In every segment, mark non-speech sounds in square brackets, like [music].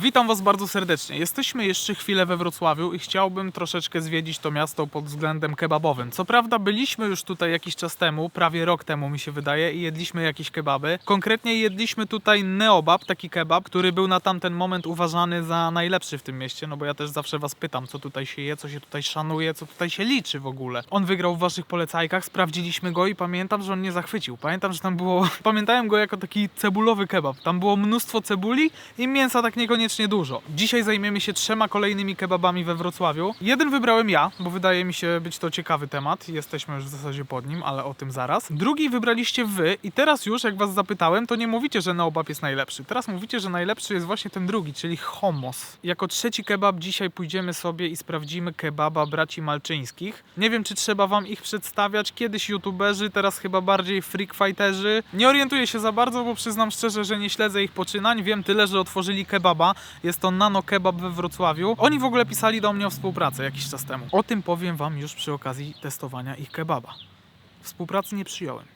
Witam Was bardzo serdecznie. Jesteśmy jeszcze chwilę we Wrocławiu i chciałbym troszeczkę zwiedzić to miasto pod względem kebabowym. Co prawda byliśmy już tutaj jakiś czas temu, prawie rok temu mi się wydaje i jedliśmy jakieś kebaby. Konkretnie jedliśmy tutaj neobab, taki kebab, który był na tamten moment uważany za najlepszy w tym mieście, no bo ja też zawsze Was pytam, co tutaj się je, co się tutaj szanuje, co tutaj się liczy w ogóle. On wygrał w Waszych polecajkach, sprawdziliśmy go i pamiętam, że on nie zachwycił. Pamiętam, że tam było, [laughs] pamiętałem go jako taki cebulowy kebab. Tam było mnóstwo cebuli i mięsa tak niekoniecznie dużo. Dzisiaj zajmiemy się trzema kolejnymi kebabami we Wrocławiu. Jeden wybrałem ja, bo wydaje mi się być to ciekawy temat. Jesteśmy już w zasadzie pod nim, ale o tym zaraz. Drugi wybraliście wy i teraz już, jak was zapytałem, to nie mówicie, że neobab jest najlepszy. Teraz mówicie, że najlepszy jest właśnie ten drugi, czyli homos. Jako trzeci kebab dzisiaj pójdziemy sobie i sprawdzimy kebaba braci malczyńskich. Nie wiem, czy trzeba wam ich przedstawiać. Kiedyś youtuberzy, teraz chyba bardziej freak fighterzy. Nie orientuję się za bardzo, bo przyznam szczerze, że nie śledzę ich poczynań. Wiem tyle, że otworzyli kebaba. Jest to Nano Kebab we Wrocławiu. Oni w ogóle pisali do mnie o współpracę jakiś czas temu. O tym powiem wam już przy okazji testowania ich kebaba. Współpracy nie przyjąłem.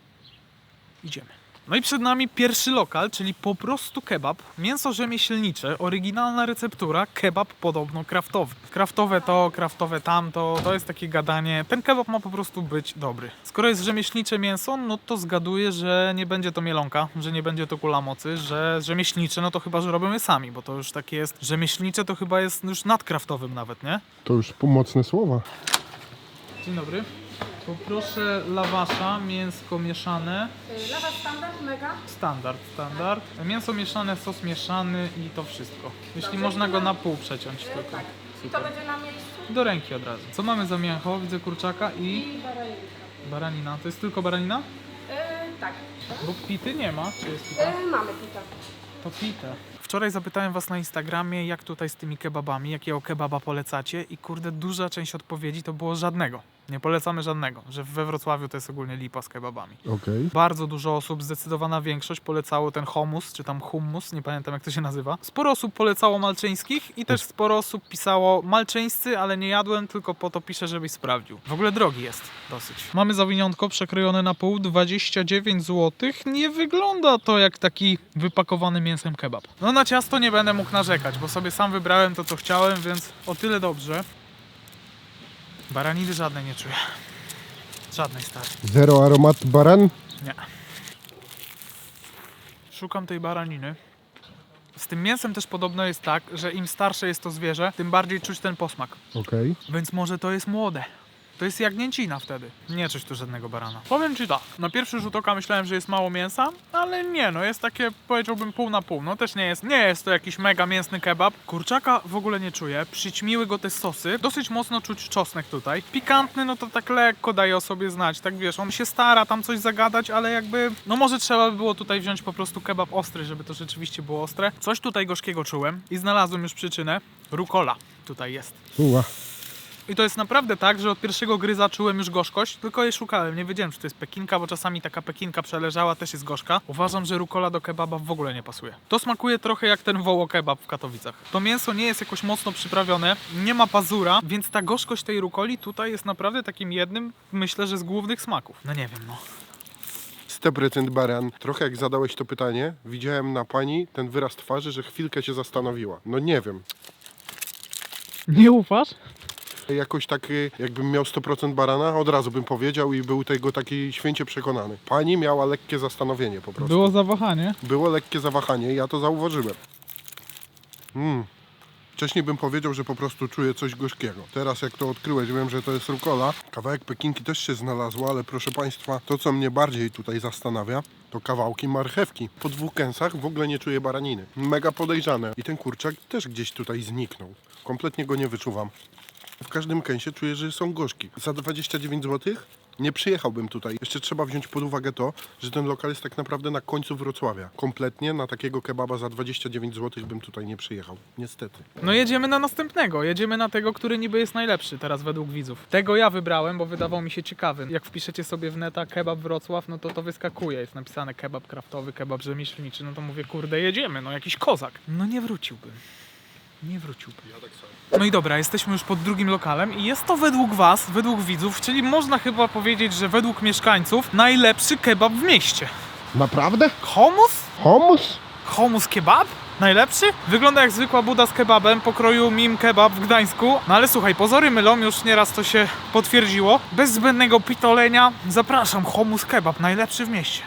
Idziemy. No i przed nami pierwszy lokal, czyli po prostu kebab. Mięso rzemieślnicze, oryginalna receptura, kebab podobno kraftowy. Kraftowe to, kraftowe tamto, to jest takie gadanie. Ten kebab ma po prostu być dobry. Skoro jest rzemieślnicze mięso, no to zgaduję, że nie będzie to mielonka, że nie będzie to kula mocy, że rzemieślnicze, no to chyba, że robimy sami, bo to już takie jest, rzemieślnicze to chyba jest już nadkraftowym nawet, nie? To już pomocne słowa. Dzień dobry. Poproszę lawasza, mięsko mieszane. Y, Lawa standard, mega. Standard, standard. Mięso mieszane, sos mieszany i to wszystko. Jeśli można go na pół przeciąć tylko. Tak. I to będzie na miejscu. Do ręki od razu. Co mamy za mięcho? Widzę kurczaka i I baranina. baranina. To jest tylko baranina? Y, tak. Bo pity nie ma. Czy jest pita? Y, mamy pita. To pite. Wczoraj zapytałem was na Instagramie, jak tutaj z tymi kebabami, jakiego kebaba polecacie i kurde, duża część odpowiedzi to było żadnego. Nie polecamy żadnego, że we Wrocławiu to jest ogólnie lipa z kebabami. Okej. Bardzo dużo osób, zdecydowana większość polecało ten hummus, czy tam hummus, nie pamiętam jak to się nazywa. Sporo osób polecało malczyńskich i też sporo osób pisało malczyńscy, ale nie jadłem, tylko po to piszę, żebyś sprawdził. W ogóle drogi jest dosyć. Mamy zawiniątko przekrojone na pół, 29 zł. Nie wygląda to jak taki wypakowany mięsem kebab. No na ciasto nie będę mógł narzekać, bo sobie sam wybrałem to, co chciałem, więc o tyle dobrze. Baraniny żadnej nie czuję. Żadnej stary. Zero aromat baran? Nie. Szukam tej baraniny. Z tym mięsem też podobno jest tak, że im starsze jest to zwierzę, tym bardziej czuć ten posmak. Okej. Więc może to jest młode. To jest jagnięcina wtedy. Nie czuć tu żadnego barana. Powiem ci tak, na pierwszy rzut oka myślałem, że jest mało mięsa, ale nie, no jest takie, powiedziałbym pół na pół. No też nie jest, nie jest to jakiś mega mięsny kebab. Kurczaka w ogóle nie czuję, przyćmiły go te sosy. Dosyć mocno czuć czosnek tutaj. Pikantny, no to tak lekko daje o sobie znać, tak wiesz, on się stara tam coś zagadać, ale jakby, no może trzeba by było tutaj wziąć po prostu kebab ostry, żeby to rzeczywiście było ostre. Coś tutaj gorzkiego czułem i znalazłem już przyczynę. Rukola tutaj jest. Uła. I to jest naprawdę tak, że od pierwszego gryza czułem już gorzkość, tylko jej szukałem. Nie wiedziałem, czy to jest pekinka, bo czasami taka pekinka przeleżała też jest gorzka. Uważam, że rukola do kebaba w ogóle nie pasuje. To smakuje trochę jak ten woło kebab w Katowicach. To mięso nie jest jakoś mocno przyprawione, nie ma pazura, więc ta gorzkość tej rukoli tutaj jest naprawdę takim jednym, myślę, że z głównych smaków. No nie wiem, no. 100% baran. Trochę jak zadałeś to pytanie, widziałem na pani ten wyraz twarzy, że chwilkę się zastanowiła. No nie wiem. Nie ufasz? Jakoś tak y, jakbym miał 100% barana, od razu bym powiedział i był tego taki święcie przekonany. Pani miała lekkie zastanowienie po prostu. Było zawahanie. Było lekkie zawahanie i ja to zauważyłem. Mm. Wcześniej bym powiedział, że po prostu czuję coś gorzkiego. Teraz jak to odkryłeś, wiem, że to jest rukola. Kawałek pekinki też się znalazło, ale proszę Państwa, to co mnie bardziej tutaj zastanawia, to kawałki marchewki. Po dwóch kęsach w ogóle nie czuję baraniny. Mega podejrzane. I ten kurczak też gdzieś tutaj zniknął. Kompletnie go nie wyczuwam. W każdym kęsie czuję, że są gorzki. Za 29 zł nie przyjechałbym tutaj. Jeszcze trzeba wziąć pod uwagę to, że ten lokal jest tak naprawdę na końcu Wrocławia. Kompletnie na takiego kebaba za 29 zł bym tutaj nie przyjechał. Niestety. No jedziemy na następnego, jedziemy na tego, który niby jest najlepszy teraz według widzów. Tego ja wybrałem, bo wydawał mi się ciekawy. Jak wpiszecie sobie w neta kebab Wrocław, no to to wyskakuje. Jest napisane kebab kraftowy, kebab rzemieślniczy. No to mówię, kurde, jedziemy, no jakiś kozak. No nie wróciłbym. Nie wróciłbym. No i dobra, jesteśmy już pod drugim lokalem i jest to według was, według widzów, czyli można chyba powiedzieć, że według mieszkańców najlepszy kebab w mieście. Naprawdę? Homus? Homus? Homus kebab? Najlepszy? Wygląda jak zwykła buda z kebabem pokroju Mim Kebab w Gdańsku. No ale słuchaj, pozory mylą, już nieraz to się potwierdziło. Bez zbędnego pitolenia zapraszam, Homus Kebab, najlepszy w mieście.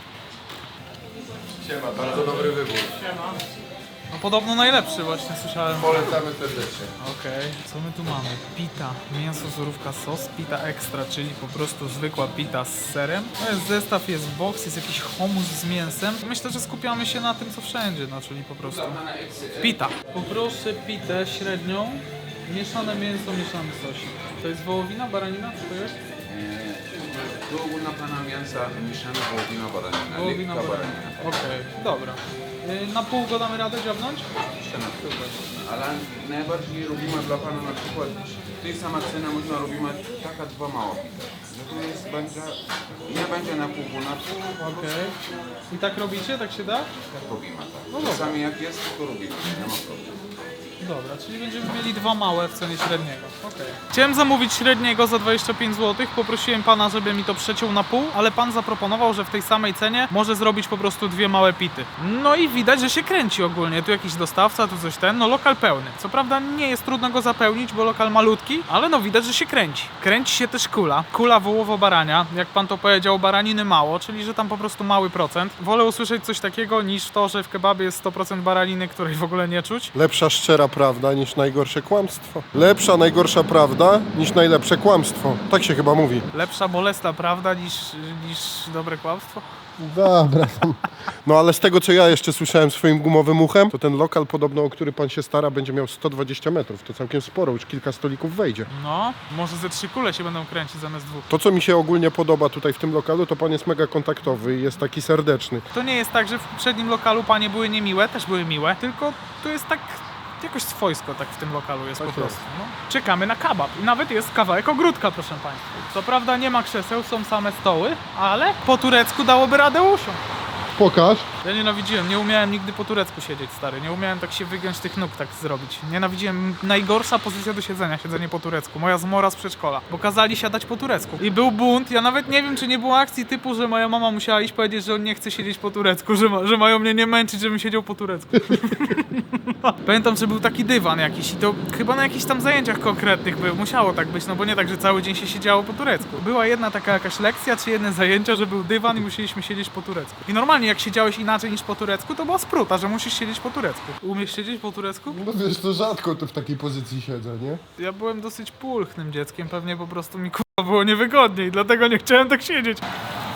Siema, bardzo dobry wybór. No podobno najlepszy właśnie słyszałem. Polecamy serdecznie. Okej, co my tu mamy? Pita, mięso, surówka, sos, pita extra, czyli po prostu zwykła pita z serem. To jest zestaw, jest box, jest jakiś homus z mięsem. Myślę, że skupiamy się na tym, co wszędzie, no czyli po prostu pita. Poproszę pitę średnią, mieszane mięso, mieszany sosik. To jest wołowina, baranina, co to jest? Tu ogólna pana mięsa mieszana wołowina baranina. Wołowina, lekka baranina. Okej, dobra. Y, Na pół go damy radę dziabnąć? Super. Ale najbardziej robimy dla pana na przykład tej sama cena można robimy taka dwa mała. No to jest będzie, nie będzie na pół, bo na pół Okej. I tak robicie? Tak się da? tak robimy tak. No dobra. Czasami jak jest, to robimy, nie ma problemu. Dobra, czyli będziemy mieli dwa małe w cenie średniego. Okej. Chciałem zamówić średniego za 25 zł. Poprosiłem pana, żeby mi to przeciął na pół, ale pan zaproponował, że w tej samej cenie może zrobić po prostu dwie małe pity. No i widać, że się kręci ogólnie. Tu jakiś dostawca, tu coś ten. No lokal pełny. Co prawda nie jest trudno go zapełnić, bo lokal malutki, ale no widać, że się kręci. Kręci się też kula. Kula wołowo-barania. Jak pan to powiedział, baraniny mało, czyli że tam po prostu mały procent. Wolę usłyszeć coś takiego niż to, że w kebabie jest 100% baraniny, której w ogóle nie czuć. Lepsza szczera prawda niż najgorsze kłamstwo. Lepsza, najgorsza prawda niż najlepsze kłamstwo. Tak się chyba mówi. Lepsza bolesna prawda niż, niż dobre kłamstwo? Dobra. No ale z tego, co ja jeszcze słyszałem swoim gumowym uchem, to ten lokal podobno, o który pan się stara, będzie miał 120 metrów. To całkiem sporo, już kilka stolików wejdzie. No, może ze trzy kule się będą kręcić zamiast dwóch. To, co mi się ogólnie podoba tutaj w tym lokalu, to pan jest mega kontaktowy i jest taki serdeczny. To nie jest tak, że w poprzednim lokalu panie były niemiłe, też były miłe, tylko to jest tak jakoś swojsko tak w tym lokalu jest Tak po jest. prostu. No. Czekamy na kebab i nawet jest kawałek ogródka, proszę państwa. Co prawda nie ma krzeseł, są same stoły, ale po turecku dałoby radę usiąść. Pokaż. Ja nienawidziłem, nie umiałem nigdy po turecku siedzieć, stary. Nie umiałem tak się wygiąć tych nóg, tak zrobić. Nienawidziłem, najgorsza pozycja do siedzenia, siedzenie po turecku. Moja zmora z przedszkola, bo kazali siadać po turecku. I był bunt, ja nawet nie wiem, czy nie było akcji typu, że moja mama musiała iść powiedzieć, że on nie chce siedzieć po turecku, że, ma, że mają mnie nie męczyć, żebym siedział po turecku. [laughs] Pamiętam, że był taki dywan jakiś i to chyba na jakichś tam zajęciach konkretnych był. Musiało tak być, no bo nie tak, że cały dzień się siedziało po turecku. Była jedna taka jakaś lekcja, czy jedne zajęcia, że był dywan i musieliśmy siedzieć po turecku. I normalnie jak siedziałeś inaczej niż po turecku, to była spruta, że musisz siedzieć po turecku. Umiesz siedzieć po turecku? No wiesz, to rzadko tu w takiej pozycji siedzę, nie? Ja byłem dosyć pulchnym dzieckiem, pewnie po prostu mi kurwa było niewygodniej, dlatego nie chciałem tak siedzieć.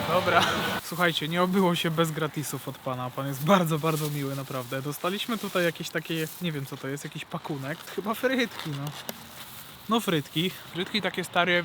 Dobra. Słuchajcie, nie obyło się bez gratisów od pana. Pan jest bardzo, bardzo miły, naprawdę. Dostaliśmy tutaj jakieś takie, nie wiem co to jest, jakiś pakunek. Chyba frytki, no. No frytki. Frytki takie stare,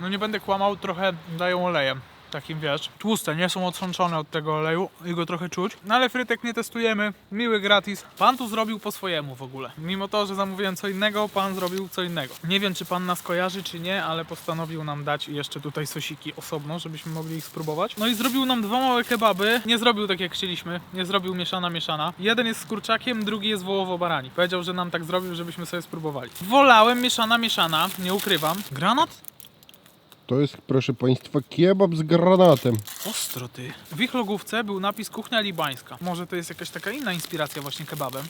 no nie będę kłamał, trochę dają olejem. Takim wiesz, tłuste, nie są otrączone od tego oleju i go trochę czuć. No ale frytek nie testujemy, miły gratis. Pan tu zrobił po swojemu w ogóle. Mimo to, że zamówiłem co innego, pan zrobił co innego. Nie wiem, czy pan nas kojarzy, czy nie, ale postanowił nam dać jeszcze tutaj sosiki osobno, żebyśmy mogli ich spróbować. No i zrobił nam dwa małe kebaby. Nie zrobił tak jak chcieliśmy, nie zrobił mieszana mieszana. Jeden jest z kurczakiem, drugi jest wołowo-barani. Powiedział, że nam tak zrobił, żebyśmy sobie spróbowali. Wolałem mieszana mieszana, nie ukrywam. Granat? To jest, proszę państwa, kebab z granatem. Ostro ty. W ich logówce był napis kuchnia libańska. Może to jest jakaś taka inna inspiracja właśnie kebabem.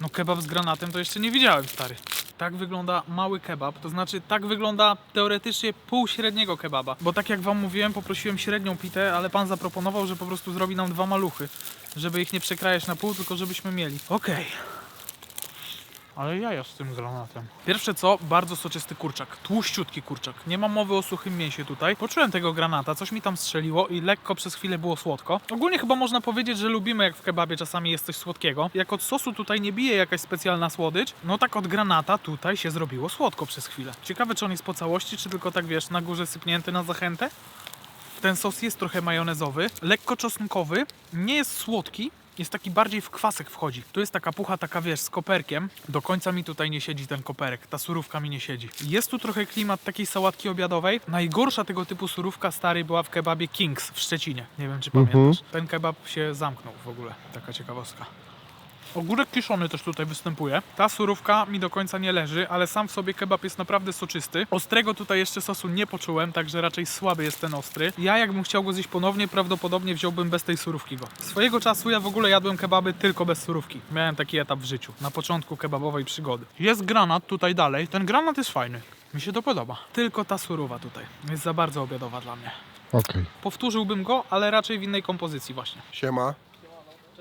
No kebab z granatem to jeszcze nie widziałem, stary. Tak wygląda mały kebab, to znaczy tak wygląda teoretycznie pół średniego kebaba. Bo tak jak wam mówiłem, poprosiłem średnią pitę, ale pan zaproponował, że po prostu zrobi nam dwa maluchy. Żeby ich nie przekrajać na pół, tylko żebyśmy mieli. Okej. Ale jaja z tym granatem. Pierwsze co, bardzo soczysty kurczak. Tłuściutki kurczak. Nie ma mowy o suchym mięsie tutaj. Poczułem tego granata, coś mi tam strzeliło i lekko przez chwilę było słodko. Ogólnie chyba można powiedzieć, że lubimy jak w kebabie czasami jest coś słodkiego. Jak od sosu tutaj nie bije jakaś specjalna słodycz, no tak od granata tutaj się zrobiło słodko przez chwilę. Ciekawe czy on jest po całości, czy tylko tak wiesz, na górze sypnięty na zachętę? Ten sos jest trochę majonezowy, lekko czosnkowy, nie jest słodki, jest taki bardziej w kwasek wchodzi. Tu jest taka pucha, taka wiesz, z koperkiem. Do końca mi tutaj nie siedzi ten koperek, ta surówka mi nie siedzi. Jest tu trochę klimat takiej sałatki obiadowej. Najgorsza tego typu surówka stary była w kebabie Kings w Szczecinie. Nie wiem czy pamiętasz. Ten kebab się zamknął w ogóle, taka ciekawostka. Ogórek kiszony też tutaj występuje. Ta surówka mi do końca nie leży, ale sam w sobie kebab jest naprawdę soczysty. Ostrego tutaj jeszcze sosu nie poczułem, także raczej słaby jest ten ostry. Ja jakbym chciał go zjeść ponownie, prawdopodobnie wziąłbym bez tej surówki go. Swojego czasu ja w ogóle jadłem kebaby tylko bez surówki. Miałem taki etap w życiu, na początku kebabowej przygody. Jest granat tutaj dalej. Ten granat jest fajny. Mi się to podoba. Tylko ta surowa tutaj jest za bardzo obiadowa dla mnie. Okej. Powtórzyłbym go, ale raczej w innej kompozycji właśnie. Siema.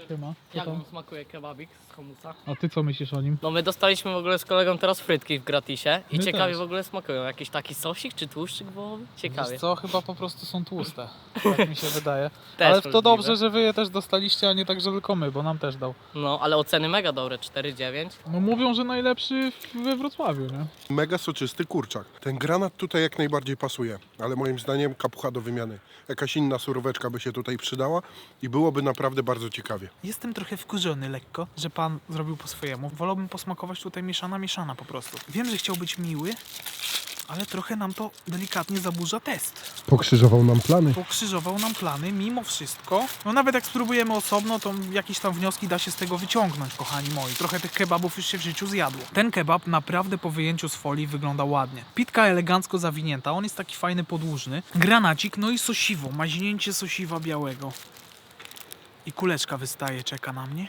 Siema. Jak wam smakuje kebabik z humusa? A ty co myślisz o nim? No my dostaliśmy w ogóle z kolegą teraz frytki w gratisie i My ciekawie też. w ogóle smakują. Jakiś taki sosik czy tłuszczyk wołowy? Ciekawie. Wiesz co, chyba po prostu są tłuste, [laughs] tak mi się wydaje. Też ale to możliwe. dobrze, że wy je też dostaliście, a nie tak, że tylko my, bo nam też dał. No ale oceny mega dobre, 4,9. No mówią, że najlepszy w- we Wrocławiu, nie? Mega soczysty kurczak. Ten granat tutaj jak najbardziej pasuje, ale moim zdaniem kapucha do wymiany. Jakaś inna suróweczka by się tutaj przydała i byłoby naprawdę bardzo ciekawie. Jestem trochę wkurzony lekko, że pan zrobił po swojemu. Wolałbym posmakować tutaj mieszana, mieszana po prostu. Wiem, że chciał być miły, ale trochę nam to delikatnie zaburza test. Pokrzyżował nam plany. Pokrzyżował nam plany mimo wszystko. No nawet jak spróbujemy osobno, to jakieś tam wnioski da się z tego wyciągnąć, kochani moi. Trochę tych kebabów już się w życiu zjadło. Ten kebab naprawdę po wyjęciu z folii wygląda ładnie. Pitka elegancko zawinięta, on jest taki fajny podłużny. Granacik, no i sosiwo, maźnięcie sosiwa białego. I kuleczka wystaje, czeka na mnie.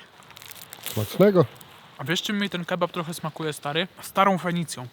Smacznego. A wiesz czym mi ten kebab trochę smakuje, stary? Starą Fenicją.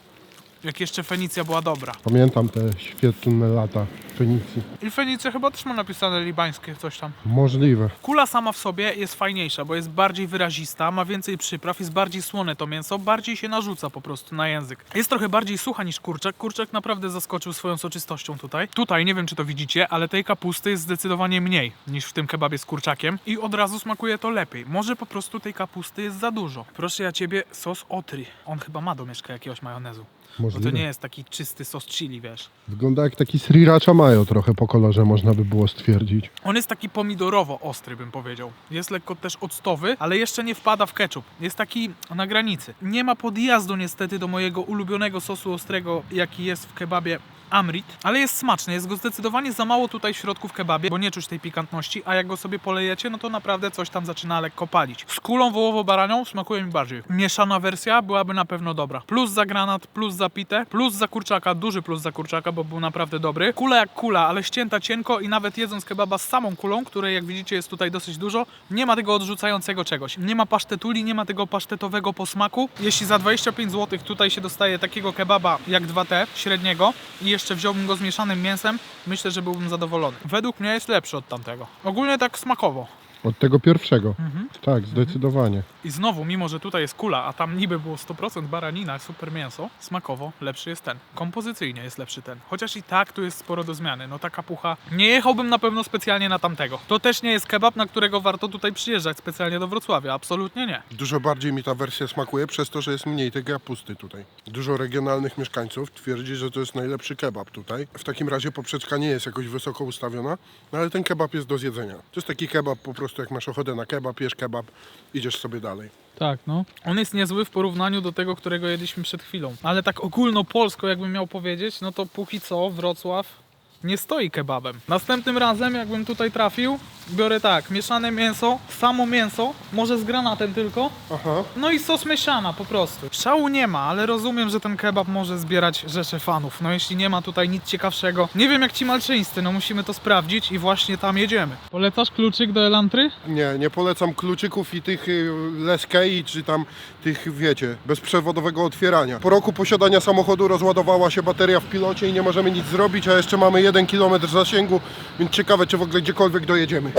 Jak jeszcze Fenicja była dobra. Pamiętam te świetlne lata Fenicji. I Fenicja chyba też ma napisane libańskie coś tam. Możliwe. Kula sama w sobie jest fajniejsza, bo jest bardziej wyrazista, ma więcej przypraw, jest bardziej słone to mięso, bardziej się narzuca po prostu na język. Jest trochę bardziej sucha niż kurczak. Kurczak naprawdę zaskoczył swoją soczystością tutaj. Tutaj, nie wiem czy to widzicie, ale tej kapusty jest zdecydowanie mniej niż w tym kebabie z kurczakiem i od razu smakuje to lepiej. Może po prostu tej kapusty jest za dużo. Proszę ja ciebie, sos otry. On chyba ma domieszkę jakiegoś majonezu. Bo Możliwe. to nie jest taki czysty sos chili, wiesz. Wygląda jak taki sriracha mayo trochę po kolorze można by było stwierdzić. On jest taki pomidorowo ostry, bym powiedział. Jest lekko też octowy, ale jeszcze nie wpada w ketchup. Jest taki na granicy. Nie ma podjazdu niestety do mojego ulubionego sosu ostrego, jaki jest w kebabie Amrit, ale jest smaczny. Jest go zdecydowanie za mało tutaj w środku w kebabie, bo nie czuć tej pikantności, a jak go sobie polejecie, no to naprawdę coś tam zaczyna lekko palić. Z kulą wołowo-baranią smakuje mi bardziej. Mieszana wersja byłaby na pewno dobra. Plus za granat, plus za pitę, plus za kurczaka, duży plus za kurczaka, bo był naprawdę dobry. Kula jak kula, ale ścięta cienko i nawet jedząc kebaba z samą kulą, której jak widzicie jest tutaj dosyć dużo, nie ma tego odrzucającego czegoś. Nie ma pasztetuli, nie ma tego pasztetowego posmaku. Jeśli za 25 zł tutaj się dostaje takiego kebaba jak 2T średniego i jeszcze wziąłbym go z mieszanym mięsem, myślę, że byłbym zadowolony. Według mnie jest lepszy od tamtego. Ogólnie tak smakowo. Od tego pierwszego. Mhm. Tak, zdecydowanie. I znowu, mimo że tutaj jest kula, a tam niby było 100% baranina, super mięso, smakowo lepszy jest ten. Kompozycyjnie jest lepszy ten. Chociaż i tak tu jest sporo do zmiany. No taka pucha. Nie jechałbym na pewno specjalnie na tamtego. To też nie jest kebab, na którego warto tutaj przyjeżdżać specjalnie do Wrocławia. Absolutnie nie. Dużo bardziej mi ta wersja smakuje przez to, że jest mniej tej kapusty tutaj. Dużo regionalnych mieszkańców twierdzi, że to jest najlepszy kebab tutaj. W takim razie poprzeczka nie jest jakoś wysoko ustawiona, no ale ten kebab jest do zjedzenia. To jest taki kebab po prostu jak masz ochotę na kebab, jesz kebab, idziesz sobie dalej. Tak, no. On jest niezły w porównaniu do tego, którego jedliśmy przed chwilą. Ale tak ogólnopolsko, jakbym miał powiedzieć, no to póki co Wrocław nie stoi kebabem. Następnym razem, jakbym tutaj trafił, biorę tak, mieszane mięso, samo mięso, może z granatem tylko, Aha. no i sos mieszana po prostu. Szału nie ma, ale rozumiem, że ten kebab może zbierać rzesze fanów. No jeśli nie ma tutaj nic ciekawszego, nie wiem jak ci malczyńscy, no musimy to sprawdzić i właśnie tam jedziemy. Polecasz kluczyk do Elantry? Nie, nie polecam kluczyków i tych y, leskei, czy tam tych, wiecie, bezprzewodowego otwierania. Po roku posiadania samochodu rozładowała się bateria w pilocie i nie możemy nic zrobić, a jeszcze mamy jeden kilometr zasięgu, więc ciekawe, czy w ogóle gdziekolwiek dojedziemy.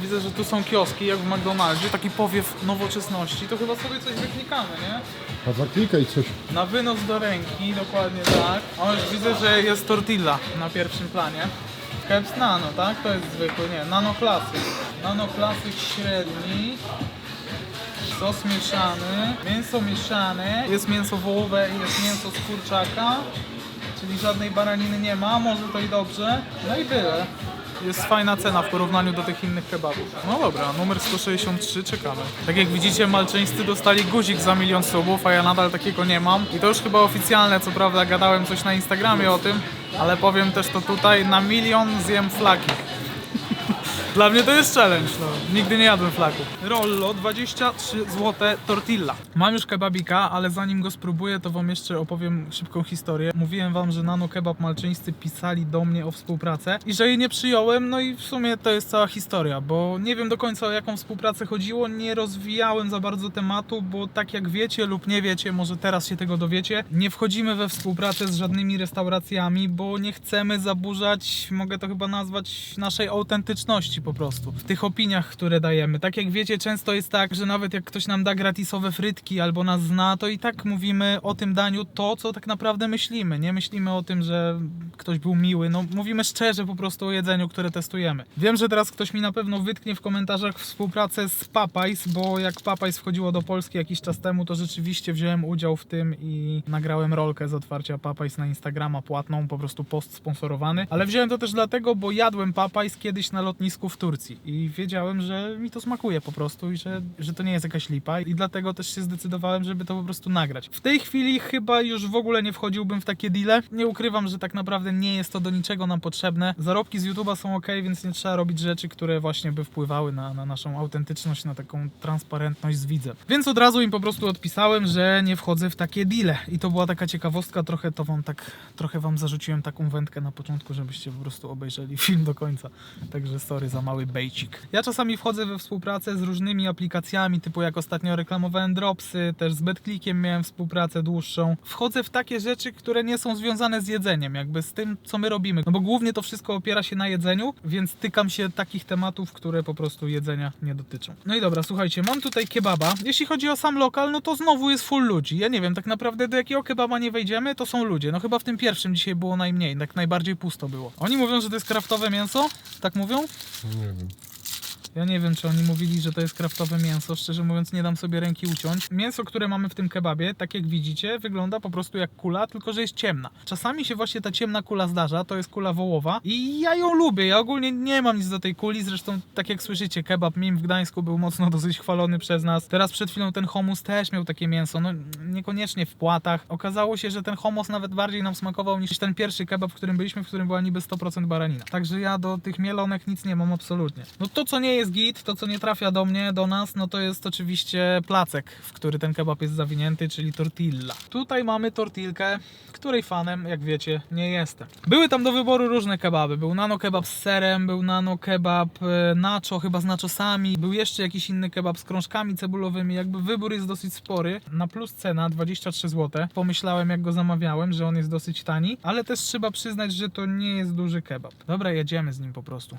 Widzę, że tu są kioski, jak w McDonaldzie, taki powiew nowoczesności, to chyba sobie coś wyklikamy, nie? A zaklikaj coś. Na wynos do ręki, dokładnie tak. O, już widzę, że jest tortilla na pierwszym planie. Caps Nano, tak? To jest zwykły, nie, Nano Classic. Nano Classic średni. Sos mieszany, mięso mieszane, jest mięso wołowe i jest mięso z kurczaka, czyli żadnej baraniny nie ma, może to i dobrze. No i tyle. Jest fajna cena w porównaniu do tych innych kebabów. No dobra, numer 163, czekamy. Tak jak widzicie, malczyńscy dostali guzik za milion subów, a ja nadal takiego nie mam. I to już chyba oficjalne, co prawda gadałem coś na Instagramie o tym, ale powiem też to tutaj, na milion zjem flaki. Dla mnie to jest challenge, no. Nigdy nie jadłem flaku. Rollo, 23 zł tortilla. Mam już kebabika, ale zanim go spróbuję, to wam jeszcze opowiem szybką historię. Mówiłem wam, że Nano Kebab Malczyńscy pisali do mnie o współpracę i że jej nie przyjąłem, no i w sumie to jest cała historia, bo nie wiem do końca o jaką współpracę chodziło, nie rozwijałem za bardzo tematu, bo tak jak wiecie lub nie wiecie, może teraz się tego dowiecie, nie wchodzimy we współpracę z żadnymi restauracjami, bo nie chcemy zaburzać, mogę to chyba nazwać, naszej autentyczności po prostu. W tych opiniach, które dajemy. Tak jak wiecie, często jest tak, że nawet jak ktoś nam da gratisowe frytki albo nas zna, to i tak mówimy o tym daniu to, co tak naprawdę myślimy. Nie myślimy o tym, że ktoś był miły. No mówimy szczerze po prostu o jedzeniu, które testujemy. Wiem, że teraz ktoś mi na pewno wytknie w komentarzach współpracę z Papajs, bo jak Papajs wchodziło do Polski jakiś czas temu, to rzeczywiście wziąłem udział w tym i nagrałem rolkę z otwarcia Papajs na Instagrama płatną, po prostu post sponsorowany. Ale wziąłem to też dlatego, bo jadłem Papajs kiedyś na lotnisku w Turcji i wiedziałem, że mi to smakuje po prostu i że, że to nie jest jakaś lipa i dlatego też się zdecydowałem, żeby to po prostu nagrać. W tej chwili chyba już w ogóle nie wchodziłbym w takie deale. Nie ukrywam, że tak naprawdę nie jest to do niczego nam potrzebne. Zarobki z YouTube'a są ok, więc nie trzeba robić rzeczy, które właśnie by wpływały na, na naszą autentyczność, na taką transparentność z widzem. Więc od razu im po prostu odpisałem, że nie wchodzę w takie deale. I to była taka ciekawostka, trochę to wam tak, trochę wam zarzuciłem taką wędkę na początku, żebyście po prostu obejrzeli [laughs] film do końca. Także sorry za mały bejcik. Ja czasami wchodzę we współpracę z różnymi aplikacjami, typu jak ostatnio reklamowałem Dropsy, też z BetClickiem miałem współpracę dłuższą. Wchodzę w takie rzeczy, które nie są związane z jedzeniem, jakby z tym, co my robimy. No bo głównie to wszystko opiera się na jedzeniu, więc tykam się takich tematów, które po prostu jedzenia nie dotyczą. No i dobra, słuchajcie, mam tutaj kebaba. Jeśli chodzi o sam lokal, no to znowu jest full ludzi. Ja nie wiem, tak naprawdę do jakiego kebaba nie wejdziemy, to są ludzie. No chyba w tym pierwszym dzisiaj było najmniej, tak najbardziej pusto było. Oni mówią, że to jest kraftowe mięso? Tak mówią? Nie wiem. Ja nie wiem, czy oni mówili, że to jest kraftowe mięso. Szczerze mówiąc, nie dam sobie ręki uciąć. Mięso, które mamy w tym kebabie, tak jak widzicie, wygląda po prostu jak kula, tylko że jest ciemna. Czasami się właśnie ta ciemna kula zdarza, to jest kula wołowa i ja ją lubię. Ja ogólnie nie mam nic do tej kuli, zresztą tak jak słyszycie, kebab Mim w Gdańsku był mocno [laughs] dosyć chwalony przez nas. Teraz przed chwilą ten hummus też miał takie mięso, no niekoniecznie w płatach. Okazało się, że ten hummus nawet bardziej nam smakował niż ten pierwszy kebab, w którym byliśmy, w którym była niby 100% baranina. Także ja do tych mielonek nic nie mam absolutnie. No to, co nie jest git, to co nie trafia do mnie, do nas, no to jest oczywiście placek, w który ten kebab jest zawinięty, czyli tortilla. Tutaj mamy tortilkę, której fanem, jak wiecie, nie jestem. Były tam do wyboru różne kebaby. Był nano kebab z serem, był nano kebab e, nacho, chyba z nachosami, był jeszcze jakiś inny kebab z krążkami cebulowymi. Jakby wybór jest dosyć spory. Na plus cena 23 zł. Pomyślałem, jak go zamawiałem, że on jest dosyć tani, ale też trzeba przyznać, że to nie jest duży kebab. Dobra, jedziemy z nim po prostu.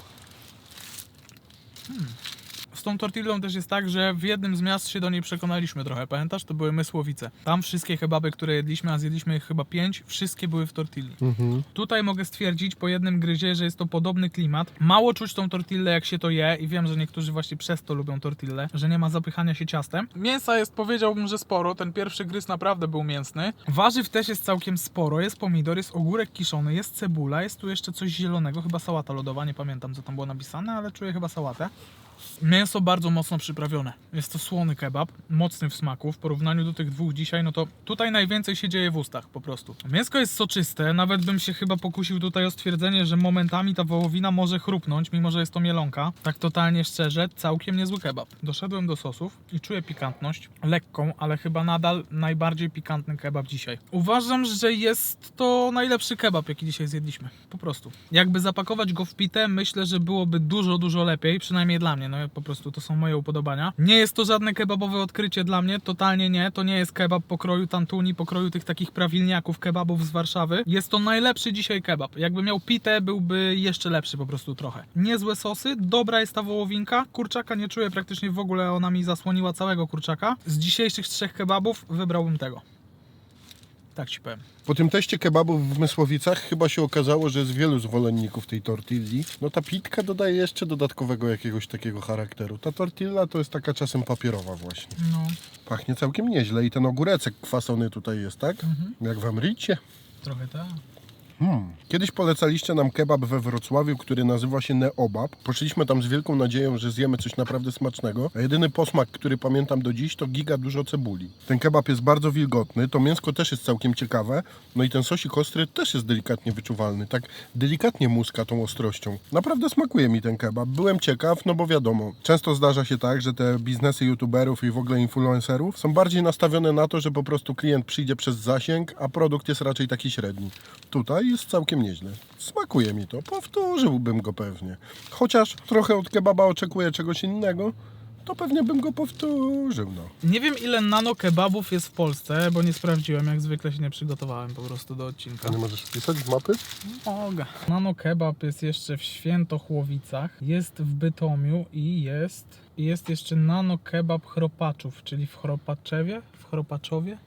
Hmm. Z tą tortillą też jest tak, że w jednym z miast się do niej przekonaliśmy trochę. Pamiętasz? To były Mysłowice. Tam wszystkie kebaby, które jedliśmy, a zjedliśmy ich chyba pięć, wszystkie były w tortilli. Tutaj mogę stwierdzić po jednym gryzie, że jest to podobny klimat. Mało czuć tą tortillę, jak się to je i wiem, że niektórzy właśnie przez to lubią tortillę, że nie ma zapychania się ciastem. Mięsa jest, powiedziałbym, że sporo. Ten pierwszy gryz naprawdę był mięsny. Warzyw też jest całkiem sporo. Jest pomidor, jest ogórek kiszony, jest cebula, jest tu jeszcze coś zielonego, chyba sałata lodowa, nie pamiętam co tam było napisane, ale czuję chyba sałatę. Mięso bardzo mocno przyprawione. Jest to słony kebab, mocny w smaku. W porównaniu do tych dwóch dzisiaj, no to tutaj najwięcej się dzieje w ustach po prostu. Mięsko jest soczyste, nawet bym się chyba pokusił tutaj o stwierdzenie, że momentami ta wołowina może chrupnąć, mimo że jest to mielonka. Tak totalnie szczerze, całkiem niezły kebab. Doszedłem do sosów i czuję pikantność, lekką, ale chyba nadal najbardziej pikantny kebab dzisiaj. Uważam, że jest to najlepszy kebab, jaki dzisiaj zjedliśmy. Po prostu. Jakby zapakować go w pitę, myślę, że byłoby dużo, dużo lepiej, przynajmniej dla mnie. No po prostu to są moje upodobania. Nie jest to żadne kebabowe odkrycie dla mnie, totalnie nie. To nie jest kebab pokroju tantuni, pokroju tych takich prawilniaków kebabów z Warszawy. Jest to najlepszy dzisiaj kebab. Jakby miał pitę, byłby jeszcze lepszy po prostu trochę. Niezłe sosy, dobra jest ta wołowinka. Kurczaka nie czuję praktycznie w ogóle, ona mi zasłoniła całego kurczaka. Z dzisiejszych trzech kebabów wybrałbym tego. Tak ci powiem. Po tym teście kebabów w Mysłowicach chyba się okazało, że jest wielu zwolenników tej tortilli. No ta pitka dodaje jeszcze dodatkowego jakiegoś takiego charakteru. Ta tortilla to jest taka czasem papierowa właśnie. No, Pachnie całkiem nieźle i ten ogórecek kwasony tutaj jest, tak? Jak w Amricie. trochę tak. Hmm. Kiedyś polecaliście nam kebab we Wrocławiu, który nazywa się Neobab. Poszliśmy tam z wielką nadzieją, że zjemy coś naprawdę smacznego, a jedyny posmak, który pamiętam do dziś, to giga dużo cebuli. Ten kebab jest bardzo wilgotny, to mięsko też jest całkiem ciekawe, no i ten sosik ostry też jest delikatnie wyczuwalny, tak delikatnie muska tą ostrością. Naprawdę smakuje mi ten kebab. Byłem ciekaw, no bo wiadomo, często zdarza się tak, że te biznesy youtuberów i w ogóle influencerów są bardziej nastawione na to, że po prostu klient przyjdzie przez zasięg, a produkt jest raczej taki średni. Tutaj jest całkiem nieźle. Smakuje mi to, powtórzyłbym go pewnie. Chociaż trochę od kebaba oczekuję czegoś innego, to pewnie bym go powtórzył, no. Nie wiem ile nano kebabów jest w Polsce, bo nie sprawdziłem, jak zwykle się nie przygotowałem po prostu do odcinka. Nie możesz wpisać w mapy? Mogę. Nano kebab jest jeszcze w Świętochłowicach, jest w Bytomiu i jest, jest jeszcze nano kebab Chropaczów, czyli w Chropaczewie, w Chropaczowie.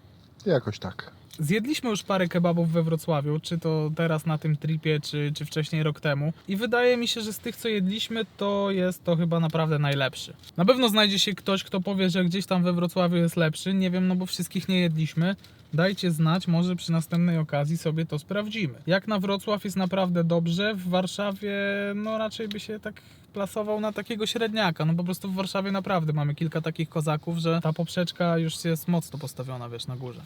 Jakoś tak. Zjedliśmy już parę kebabów we Wrocławiu, czy to teraz na tym tripie, czy, czy wcześniej rok temu. I wydaje mi się, że z tych, co jedliśmy, to jest to chyba naprawdę najlepszy. Na pewno znajdzie się ktoś, kto powie, że gdzieś tam we Wrocławiu jest lepszy. Nie wiem, no bo wszystkich nie jedliśmy. Dajcie znać, może przy następnej okazji sobie to sprawdzimy. Jak na Wrocław jest naprawdę dobrze, w Warszawie no raczej by się tak plasował na takiego średniaka. No po prostu w Warszawie naprawdę mamy kilka takich kozaków, że ta poprzeczka już jest mocno postawiona, wiesz, na górze.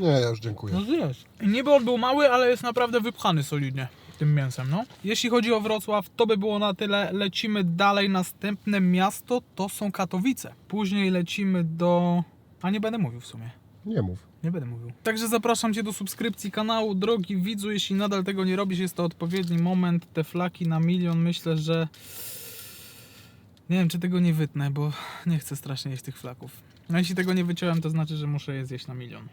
Nie, ja już dziękuję. No zjedz. Niby on był mały, ale jest naprawdę wypchany solidnie tym mięsem, no. Jeśli chodzi o Wrocław, to by było na tyle. Lecimy dalej. Następne miasto to są Katowice. Później lecimy do... A nie będę mówił w sumie. Nie mów. Nie będę mówił. Także zapraszam Cię do subskrypcji kanału. Drogi widzu, jeśli nadal tego nie robisz, jest to odpowiedni moment. Te flaki na milion, myślę, że... Nie wiem, czy tego nie wytnę, bo nie chcę strasznie jeść tych flaków. No jeśli tego nie wyciąłem, to znaczy, że muszę je zjeść na milion.